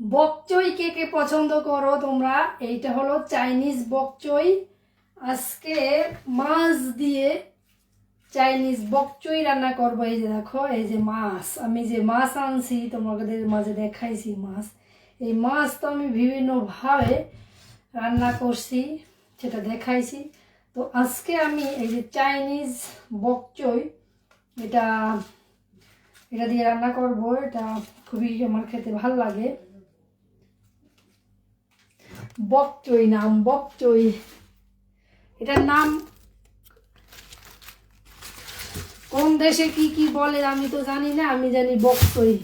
বকচই কে কে পছন্দ করো তোমরা? এইটা হলো চাইনিজ বকচই। আজকে মাছ দিয়ে চাইনিজ বকচই রান্না করব। এই যে দেখো, এই যে মাছ। আমি যে মাছ আনছি, তোমাদের মাঝে দেখাইছি মাছ। এই মাছ তো আমি বিভিন্নভাবে রান্না করছি, সেটা দেখাইছি। তো আজকে আমি এই যে চাইনিজ বকচই, এটা এটা দিয়ে রান্না করব। এটা খুবই আমার খেতে ভালো লাগে। বকচই নাম বকচই এটার নাম কোন দেশে কি কি বলে আমি তো জানি না, আমি জানি বকচই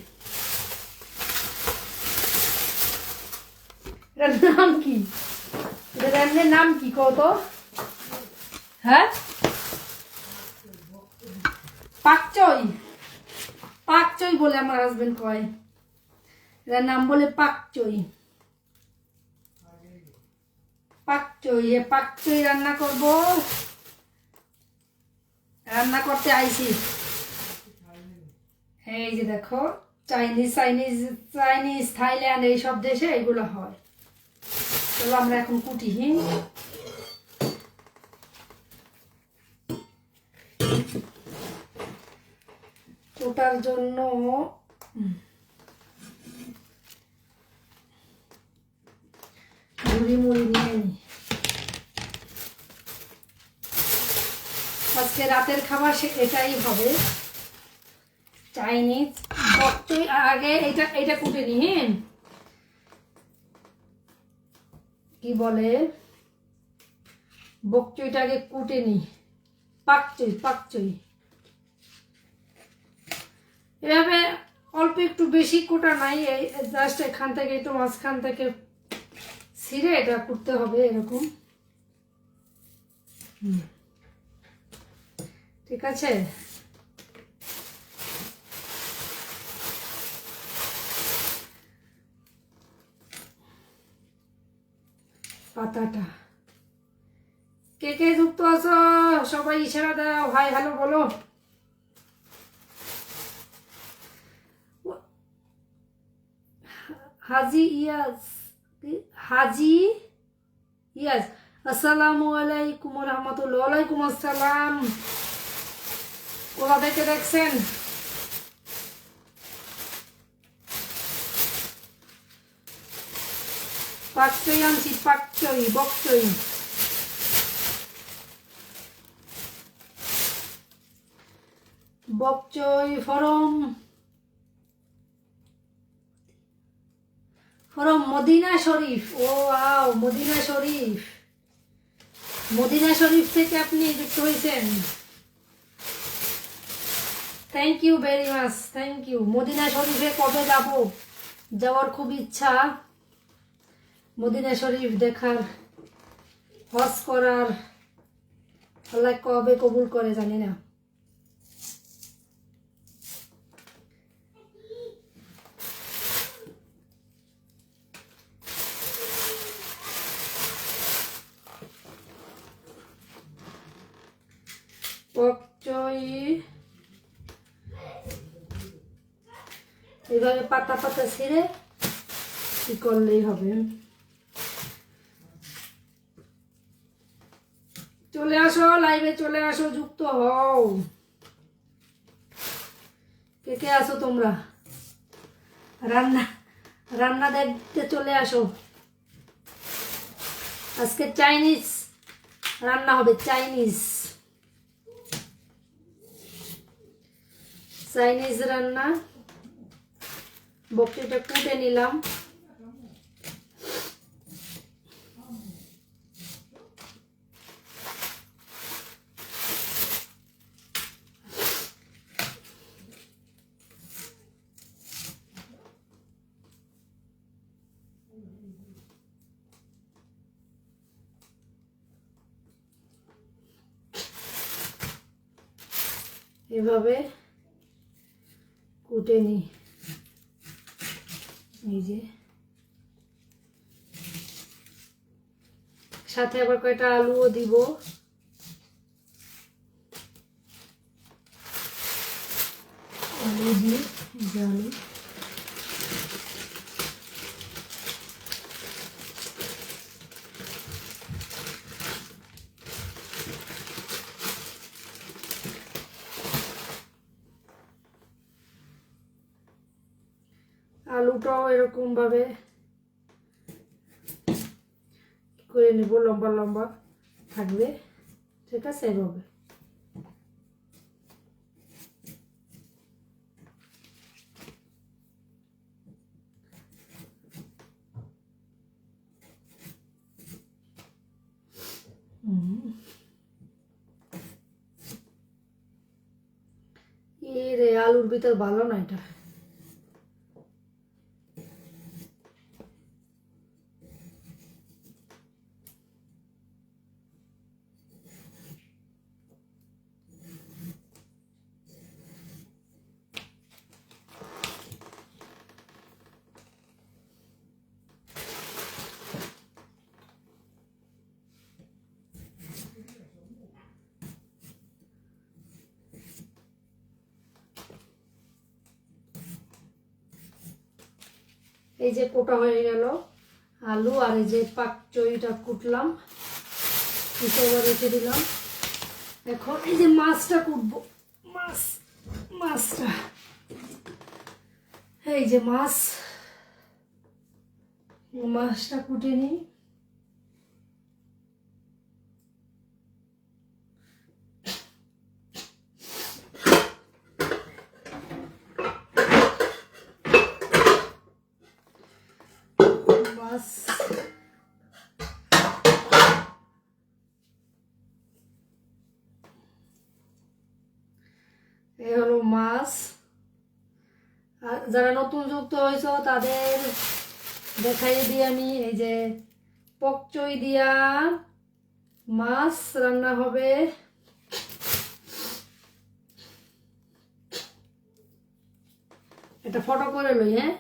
এটার নাম কি? এটার এমনি নাম কি কত হ্যাঁ? পাকচই পাকচই বলে আমার হাজবেন্ড কয়। এটার নাম বলে পাকচই পাকচই এ পাকচই রান্না করব। রান্না করতে আইছি। এই যে দেখো, চাইনিজ চাইনিজ চাইনিজ, থাইল্যান্ড এই সব দেশে এগুলো হয়। চলো আমরা এখন কুটি হি। ওটার জন্য আজকে রাতের খাবার এটাই হবে। চাইনিজ বকচই আগে এটা এটা কুটে নি হ্যাঁ কি বলে? বকচইটা আগে কুটে নি। পাকচই পাকচই। এভাবে অল্প একটু বেশি কোটা নাই, এই জাস্ট এখান থেকে একটু মাঝখান থেকে ছিঁড়ে এটা করতে হবে এরকম। হুম। ঠিক আছে? পাতাটা। কে কে যুক্ত আছো? সবাই ইশারা দাও। হ্যালো, বলো। হাজি ইয়াজ হাজি ইয়াজ, আসসালামু আলাইকুম রহমতুল্লাহ। ওয়ালাইকুম আসসালাম। কোথা থেকে দেখছেন? পাকচই আনছি পাকচই বকচই বকচই ফরম। ফরম মদিনা শরীফ। ও, আও, মদিনা শরীফ। মদিনা শরীফ থেকে আপনি যুক্ত হয়েছেন। Thank you very much thank you Madina শরীফে কবে যাব? যাওয়ার খুব ইচ্ছা। মদিনা শরীফ দেখার, হজ করার, আল্লাহ কবে কবুল করে জানি না। পকচই এইভাবে পাতা পাতা ছিঁড়ে কি করলেই হবে? চলে আসো লাইভে চলে আসো, যুক্ত হও। কে কে আসো তোমরা? রান্না রান্না দেখতে চলে আসো। আজকে চাইনিজ রান্না হবে, চাইনিজ। চাইনিজ রান্না বকরিটা কুটে নিলাম। এভাবে কুটে নিই এই যে। সাথে আবার কয়টা আলুও দিব। আলু দিয়ে আলু। আলুটাও এরকম ভাবে করে নেব, লম্বা লম্বা থাকবে। ঠিক আছে, এভাবে। রে, আলুর ভিতর ভালো না এটা। এই যে কোটা হয়ে গেল, আলু আর এই যে পাক চইটা কুটলাম। কুটে রেখে দিলাম। এখন এই যে মাছটা কুটব। মাছ, মাছটা। এই যে মাছ, মাছটা কুটে নিই। মাছ এই হলো মাছ আর যারা নতুন যুক্ত হয়েছ তাদের দেখাই দিই আমি এই যে পকচই দিয়া মাছ রান্না হবে এটা ফটো করে লই হ্যাঁ